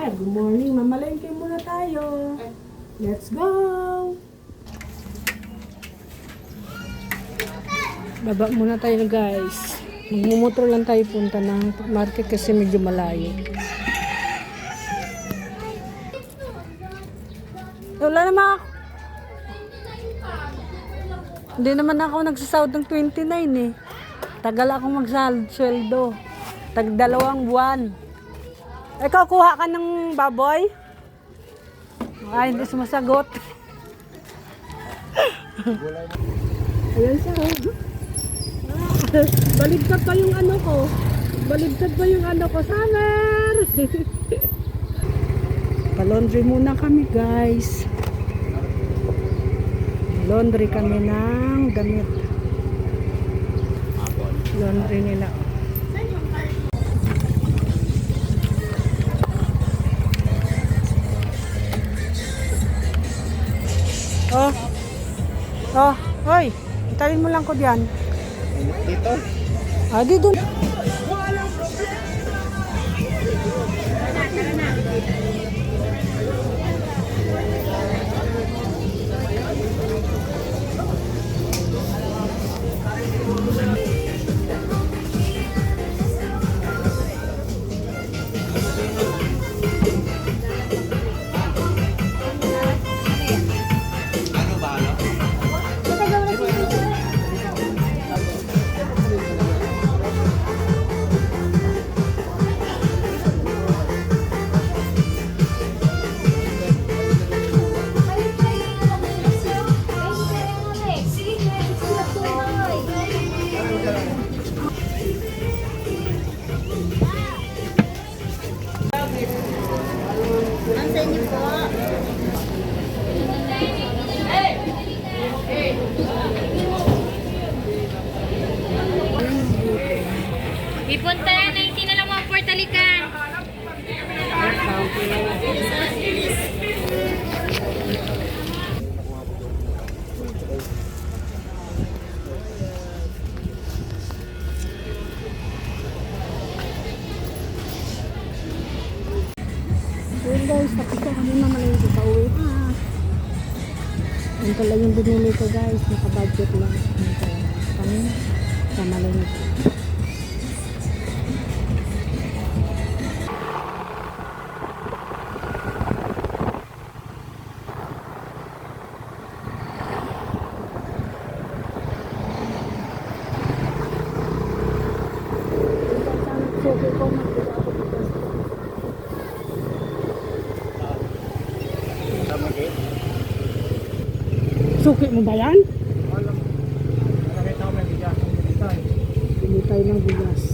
Hi, good morning. Mamalengke muna tayo. Let's go! Baba muna tayo guys. Magmumotor lang tayo punta ng market kasi medyo malayo. Wala naman ako. Hindi naman ako nagsasahod ng 29 eh. Tagal akong magsasweldo. Tag dalawang buwan. Ikaw, kuha ka ng baboy? Ay, hindi sumasagot. Ayan siya. oh. Baligtad pa yung ano ko. Baligtad pa yung ano ko. Summer! Palondry muna kami guys. Laundry kami ng damit. Laundry nila. Oh. Oh, hoy. Italin mo lang ko diyan. Dito? Ah, di Ipunta na 19 na lang mga portalikan. Ayun guys, tapos na kami na malingki pa uwi na. Yan pala yung binili ko guys, naka-budget lang. Yan pala. Kami sa dito. Suki mo ba yan? Alam. Nakita ko may bigas. Eh. Tayo ng bigas.